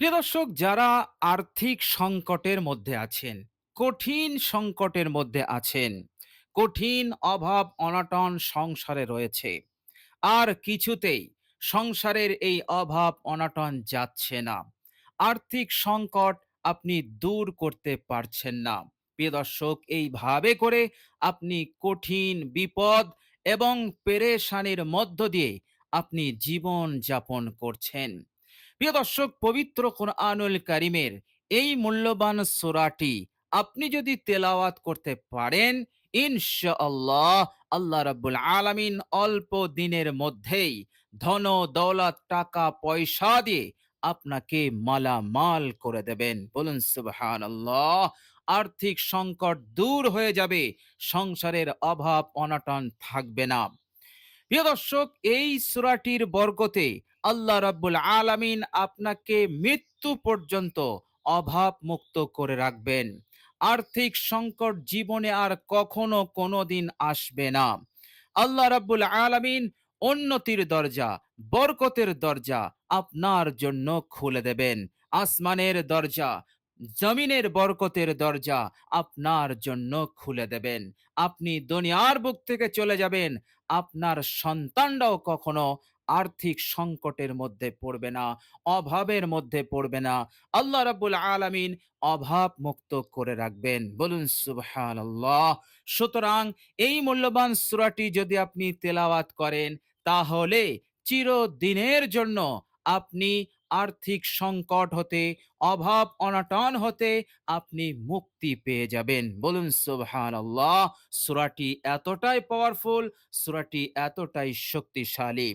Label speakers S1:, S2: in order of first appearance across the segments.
S1: প্রিয় দর্শক যারা আর্থিক সংকটের মধ্যে আছেন, কঠিন সংকটের মধ্যে আছেন, কঠিন অভাব অনাটন সংসারে রয়েছে। আর কিছুতেই সংসারের এই অভাব অনটন যাচ্ছে না। আর্থিক সংকট আপনি দূর করতে পারছেন না। প্রিয় দর্শক এইভাবে করে আপনি কঠিন বিপদ এবং পেরেশানির মধ্য দিয়ে আপনি জীবন যাপন করছেন। প্রিয় দর্শক, পবিত্র কোরআনুল কারিমের এই মূল্যবান সোরাটি আপনি যদি তেলাওয়াত করতে পারেন, ইনশাআল্লাহ আল্লাহ রাব্বুল আলামিন অল্প দিনের মধ্যেই ধন, দৌলত, টাকা, পয়সা দিয়ে আপনাকে মালামাল করে দেবেন। বলুন সুবহানাল্লাহ। আর্থিক সংকট দূর হয়ে যাবে, সংসারের অভাব অনটন থাকবে না। প্রিয় দর্শক, এই সূরাটির বরকতে আল্লাহ রাব্বুল আলামিন আপনাকে মৃত্যু পর্যন্ত অভাব মুক্ত করে রাখবেন। আর্থিক সংকট জীবনে আর কখনো কোনো দিন আসবে না। আল্লাহ রাব্বুল আলামিন উন্নতির দরজা, বরকতের দরজা আপনার জন্য খুলে দেবেন। আসমানের দরজা, জমিনের বরকতের দরজা আপনার জন্য খুলে দেবেন। আপনি দুনিয়ার বুক থেকে চলে যাবেন, আপনার সন্তানরাও কখনো আর্থিক সংকটের মধ্যে পড়বে না, অভাবের মধ্যে পড়বে না। আল্লাহ রাব্বুল আলামিন অভাব মুক্ত করে রাখবেন। বলুন, সুবহানাল্লাহ। সুতরাং এই মূল্যবান সূরাটি যদি আপনি তেলাওয়াত করেন, তাহলে চিরদিনের জন্য আপনি আর্থিক সংকট হতে, অভাব অনাটন হতে আপনি মুক্তি পেয়ে যাবেন। বলুন, সুবহানাল্লাহ। সূরাটি এতটাই পাওয়ারফুল সূরাটি এতটাই শক্তিশালী।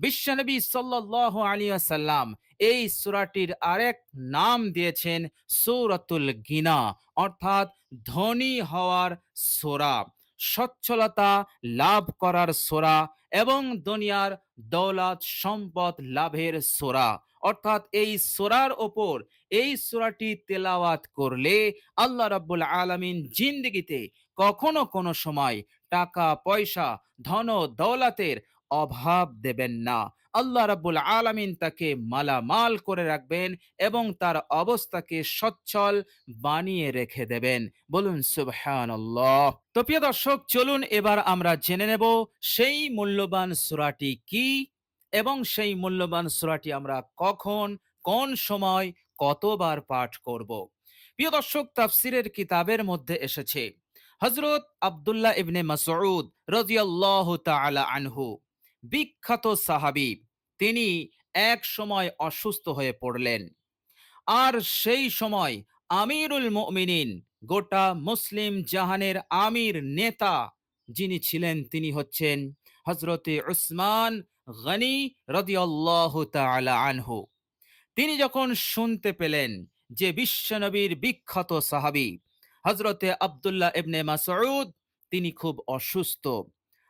S1: বিশ্বনবী সাল্লাল্লাহু আলাইহি ওয়াসাল্লাম এই সূরাটির আরেক নাম দিয়েছেন সূরাতুল গিনা, অর্থাৎ ধনী হওয়ার সোরা, সচ্ছলতা লাভ করার সূরা এবং দুনিয়ার দৌলত সম্পদ লাভের সূরা। অর্থাৎ এই সোরার ওপর এই সোরাটি তেলাওয়াত করলে আল্লাহ রাব্বুল আলামিন জিন্দেগিতে কখনো কোনো সময় টাকা, পয়সা, ধন দৌলতের অভাব দেবেন না। আল্লাহ রাব্বুল আলামিন তাকে মালামাল করে রাখবেন এবং তার অবস্থাকে সচ্ছল বানিয়ে রেখে দেবেন। বলুন, সুবহানাল্লাহ। তো প্রিয় দর্শক, চলুন এবার আমরা জেনে নেব সেই মূল্যবান সূরাটি কি এবং সেই মূল্যবান সূরাটি আমরা কখন, কোন সময় কতবার পাঠ করব। প্রিয় দর্শক, তাফসিরের কিতাবের মধ্যে এসেছে হজরত আব্দুল্লাহ ইবনে মাসউদ রাদিয়াল্লাহু তাআলা আনহু। বিখ্যাত সাহাবী, তিনি এক সময় অসুস্থ হয়ে পড়লেন। আর সেই সময় আমিরুল মুমিনিন, গোটা মুসলিম জাহানের আমির নেতা যিনি ছিলেন, তিনি হচ্ছেন হজরতে উসমান গনি রদিয়াল্লাহু তাআলা আনহু। তিনি যখন শুনতে পেলেন যে বিশ্বনবীর বিখ্যাত সাহাবী হজরতে আব্দুল্লাহ ইবনে মাসউদ, তিনি খুব অসুস্থ।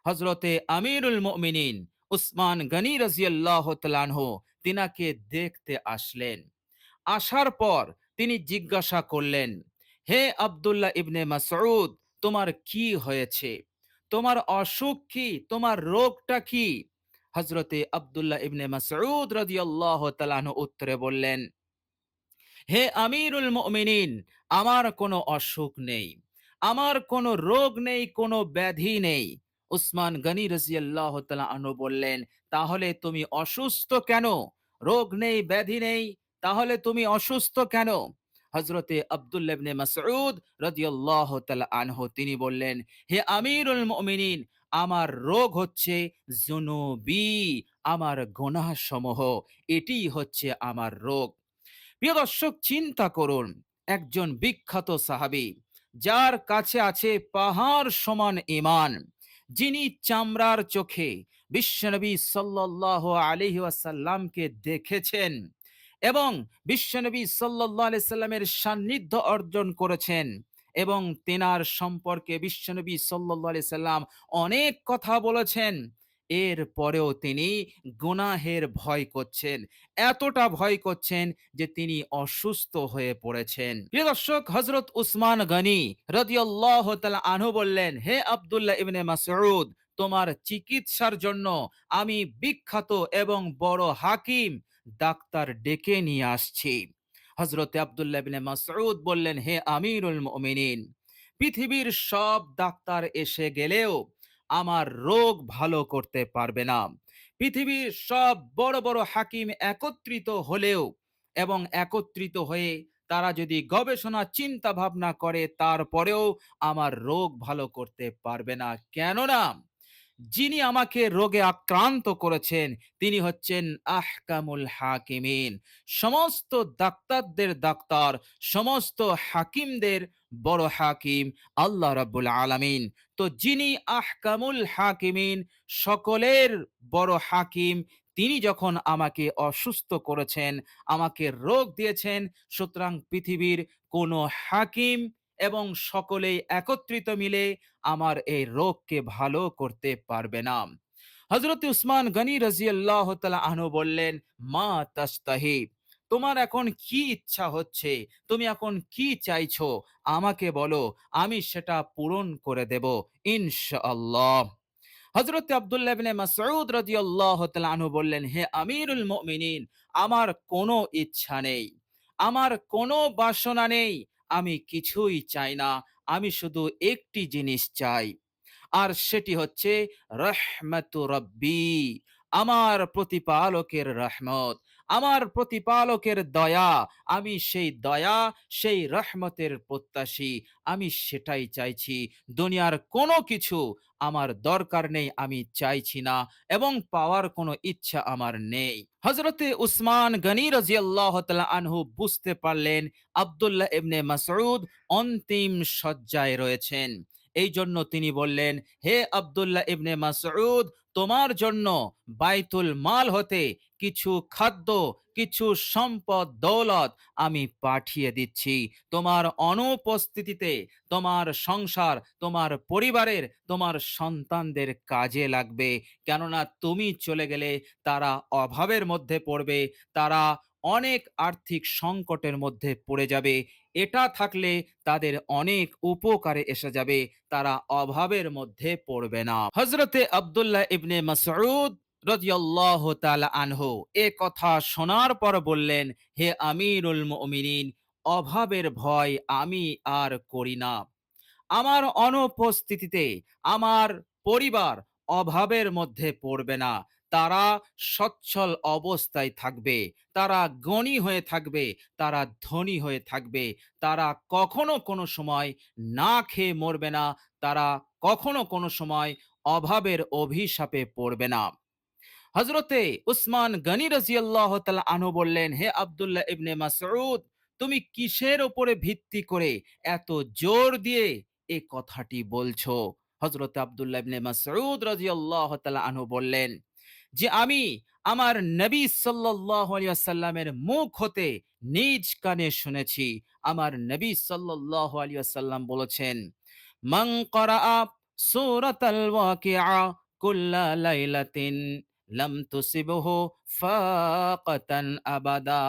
S1: হজরতে আমিরুল মুমিনিন উসমান গনি রাজিয়াল্লাহ তালানহ তিনাকে দেখতে আসলেন। আসার পর তিনি জিজ্ঞাসা করলেন, হে আব্দুল্লাহ ইবনে মাসউদ, তোমার কি হয়েছে? তোমার অসুখ কি? তোমার রোগটা কি? হজরতে আব্দুল্লাহ ইবনে মাসউদ রাদিয়াল্লাহু তাআলা উত্তরে বললেন, হে আমিরুল মুমিনিন, আমার কোনো অসুখ নেই, আমার কোনো রোগ নেই, কোনো ব্যাধি নেই উসমান গনি রাজিয়াল্লাহ আনহু বললেন, তাহলে তুমি অসুস্থ কেন? রোগ নেই, ব্যাধি নেই, তাহলে তুমি অসুস্থ কেন? হজরতে আব্দুল্লাহ ইবনে মাসউদ রাদিয়াল্লাহু আনহু, তিনি বললেন, হে আমিরুল মুমিনিন, আমার রোগ হচ্ছে জুনুবি, আমার গুনাহ সমূহ এটি হচ্ছে আমার রোগ। প্রিয় দর্শক, চিন্তা করুন, একজন বিখ্যাত সাহাবী, যার কাছে আছে পাহাড় সমান ইমান যিনি চামড়ার চোখে বিশ্বনবী সাল্লাহ আলহি ওয়াসাল্লামকে দেখেছেন এবং বিশ্বনবী সাল্লাহ সাল্লামের সান্নিধ্য অর্জন করেছেন এবং তেনার সম্পর্কে বিশ্বনবী সাল্লাহ সাল্লাম অনেক কথা বলেছেন। এর পরেও তিনি গুনাহের ভয় করছেন। এতটা ভয় করছেন যে তিনি অসুস্থ হয়ে পড়েছেন। প্রিয় দর্শক হজরত উসমান গনি রদিয়াল্লাহ আনহু বললেন, হে আব্দুল্লাহ ইবনে মাসউদ, তোমার চিকিৎসার জন্য আমি বিখ্যাত এবং বড় হাকিম, ডাক্তার ডেকে নিয়ে আসছি। হজরতে আবদুল্লাহ বিন মাসউদ বললেন, হে আমিরুল মুমিনিন, পৃথিবীর সব ডাক্তার এসে গেলেও আমার রোগ ভালো করতে পারবে না। পৃথিবীর সব বড় বড় হাকিম একত্রিত হলেও এবং একত্রিত হয়ে তারা যদি গবেষণা, চিন্তা ভাবনা করে, তারপরেও আমার রোগ ভালো করতে পারবে না। কেননা যিনি আমাকে রোগে আক্রান্ত করেছেন, তিনি হচ্ছেন আহকামুল হাকিমিন। সমস্ত ডাক্তারদের ডাক্তার, সমস্ত হাকিমদের বড় হাকিম আল্লাহ রাব্বুল আলামিন। তো যিনি আহকামুল হাকিমিন, সকলের বড় হাকিম, তিনি যখন আমাকে অসুস্থ করেছেন, আমাকে রোগ দিয়েছেন, সুতরাং পৃথিবীর কোনো হাকিম এবং সকলেই একত্রিত মিলে আমার এই রোগকে ভালো করতে পারবে না। হজরত উসমান গনি রাজিয়াল্লাহ তালা আনহু বললেন, মা তাস্তাহি তোমার এখন কি ইচ্ছা হচ্ছে? তুমি এখন কি চাইছো? আমাকে বলো, আমি সেটা পূরণ করে দেব, ইনশাআল্লাহ। হজরত আব্দুল্লাহ ইবনে মাসউদ রাদিয়াল্লাহু তাআলা বললেন, হে আমিরুল মুমিনিন, আমার কোনো ইচ্ছা নেই, আমার কোনো বাসনা নেই, আমি কিছুই চাই না, আমি শুধু একটি জিনিস চাই, আর সেটি হচ্ছে রহমতু রব্বি, আমার প্রতিপালকের রহমত। আমার প্রতিপালকের দয়া, আমি সেই দয়া, সেই রহমতের প্রত্যাশী, আমি সেটাই চাইছি। দুনিয়ার কোনো কিছু আমার দরকার নেই, আমি চাইছি না এবং পাওয়ার কোনো ইচ্ছা আমার নেই। হজরতে উসমান গনি রাজিয়াল্লাহ আনহু বুঝতে পারলেন আবদুল্লাহ ইবনে মাসউদ অন্তিম শয্যায় রয়েছেন। এই জন্য তিনি বললেন, হে আব্দুল্লাহ ইবনে মাসউদ তোমার জন্য বাইতুল মাল হতে কিছু খাদ্য, কিছু সম্পদ, দৌলত আমি পাঠিয়ে দিচ্ছি। তোমার অনুপস্থিতিতে তোমার সংসার, তোমার পরিবারের, তোমার সন্তানদের কাজে লাগবে। কেননা তুমি চলে গেলে তারা অভাবের মধ্যে পড়বে, তারা অনেক আর্থিক সংকটের মধ্যে পড়ে যাবে। এটা থাকলে তাদের অনেক উপকারে এসে যাবে। তারা অভাবের মধ্যে পড়বে না। হজরতে আব্দুল্লাহ ইবনে মাসউদ তাআলা আনহু এ কথা শোনার পর বললেন, হে আমিরুল মুমিনিন, অভাবের ভয় আমি আর করি না। আমার অনুপস্থিতিতে আমার পরিবার অভাবের মধ্যে পড়বে না। তারা সচ্ছল অবস্থায় থাকবে। তারা গণী হয়ে থাকবে, তারা ধনী হয়ে থাকবে। তারা কখনো কোনো সময় না খেয়ে মরবে না, তারা কখনো কোনো সময় অভাবের অভিশাপে পড়বে না। হজরতে উসমান গনি রাজিয়াল্লাহ আনহু বললেন, হে আব্দুল্লাহ ইবনে মাসউদ, তুমি কিসের উপরে ভিত্তি করে এত জোর দিয়ে এই কথাটি বলছো? হজরত আব্দুল্লাহ ইবনে মাসউদ রাদিয়াল্লাহু তাআলা আনহু বললেন যে আমি আমার নবী সাল্লাল্লাহু আলাইহি ওয়াসাল্লামের মুখ হতে নিজ কানে শুনেছি। আমার নবী সাল্লাল্লাহু আলাইহি ওয়াসাল্লাম বলেছেন, মান করাআ সূরাতাল ওয়াকিআ কুল্লা লাইলাতিন লাম তুসিবহু ফাকাতান আবাদা।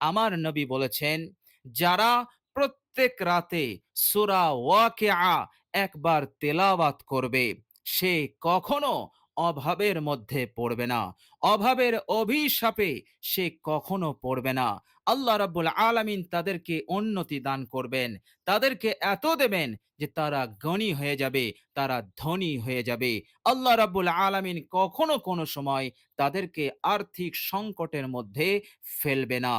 S1: আমার নবী বলেছেন, যারা প্রত্যেক রাতে সূরা ওয়াকিআ একবার তেলাওয়াত করবে, সে কখনো অভাবের মধ্যে পড়বে না। অভাবের অভিশাপে সে কখনো পড়বে না। আল্লাহ রাব্বুল আলামিন তাদেরকে উন্নতি দান করবেন। তাদেরকে এত দেবেন যে তারা গণী হয়ে যাবে, তারা ধনী হয়ে যাবে। আল্লাহ রাব্বুল আলামিন কখনো কোনো সময় তাদেরকে আর্থিক সংকটের মধ্যে ফেলবে না।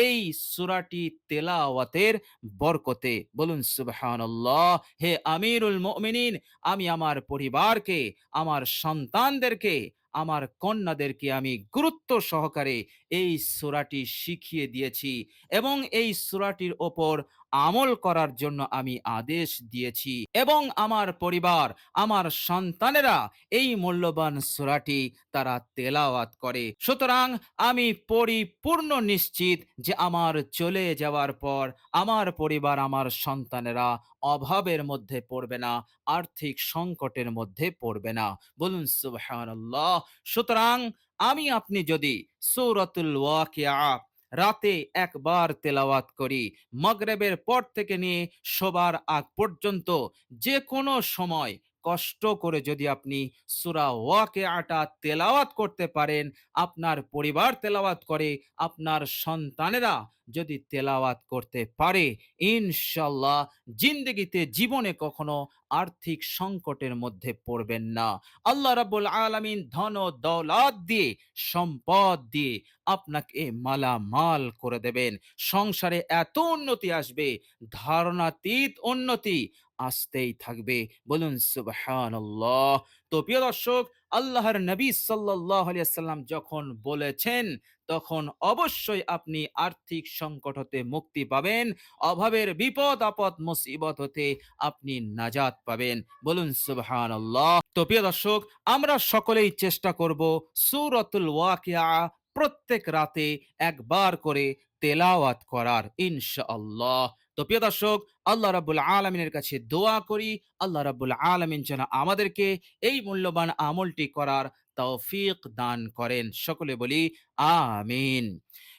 S1: এই সূরাটি তেলাওয়াতের বরকতে। বলুন, সুবহানাল্লাহ, হে আমিরুল মুমিনিন, আমি আমার পরিবারকে, আমার সন্তানদেরকে আমার কন্যাদেরকে আমি গুরুত্ব সহকারে এই সোরাটি শিখিয়ে দিয়েছি এবং এই সোরাটির ওপর আমল করার জন্য আমি আদেশ দিয়েছি। এবং আমার পরিবার, আমার সন্তানেরা এই মূল্যবান সূরাটি তারা তেলাওয়াত করে। সুতরাং আমি পরিপূর্ণ নিশ্চিত যে আমার চলে যাওয়ার পর আমার পরিবার, আমার সন্তানেরা অভাবের মধ্যে পড়বে না, আর্থিক সংকটের মধ্যে পড়বে না। বলুন, সুবহানাল্লাহ। সুতরাং আমি আপনি যদি সূরাতুল ওয়াকিয়া রাতে একবার তেলাওয়াত করি। মগরেবের পর থেকে নিয়ে সবার আগ পর্যন্ত যে কোনো সময় কষ্ট করে যদি আপনি সূরা ওয়াকিআটা তেলাওয়াত করতে পারেন, আপনার পরিবার তেলাওয়াত করে, আপনার সন্তানেরা যদি তেলাওয়াত করতে পারে, ইনশাআল্লাহ জিন্দেগিতে জীবনে কখনো আর্থিক সংকটের মধ্যে পড়বেন না। আল্লাহ রাব্বুল আলামিন ধন দৌলত দিয়ে, সম্পদ দিয়ে আপনাকে মালামাল করে দেবেন। সংসারে এত উন্নতি আসবে, ধারণাতীত উন্নতি আসতেই থাকবে। বলুন সুবহানাল্লাহ। তো প্রিয় দর্শক, আল্লাহর নবী ওয়াসাল্লাম যখন বলেছেন, তখন অবশ্যই আপনি আর্থিক সংকট হতে মুক্তি পাবেন। অভাবের বিপদ-আপদ মুসিবত হতে আপনি নাজাত পাবেন। বলুন সুবহানাল্লাহ। তো প্রিয় দর্শক, আমরা সকলেই চেষ্টা করব সূরাতুল ওয়াকিয়া প্রত্যেক রাতে একবার করে তেলাওয়াত করার ইনশাআল্লাহ। তো প্রিয় দর্শক, আল্লাহ রাব্বুল আলামিনের কাছে দোয়া করি, আল্লাহ রাব্বুল আলামিন যেন আমাদেরকে এই মূল্যবান আমলটি করার তৌফিক দান করেন। সকলে বলি আমিন।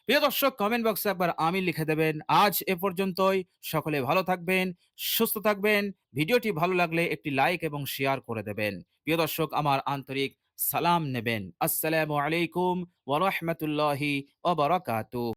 S1: প্রিয় দর্শক কমেন্ট বক্সে একবার আমিন লিখে দেবেন। আজ এ পর্যন্তই। সকলে ভালো থাকবেন, সুস্থ থাকবেন। ভিডিওটি ভালো লাগলে একটি লাইক এবং শেয়ার করে দেবেন। প্রিয় দর্শক আমার আন্তরিক সালাম নেবেন। আসসালামু আলাইকুম ওয়া রাহমাতুল্লাহি ওয়া বারাকাতুহু।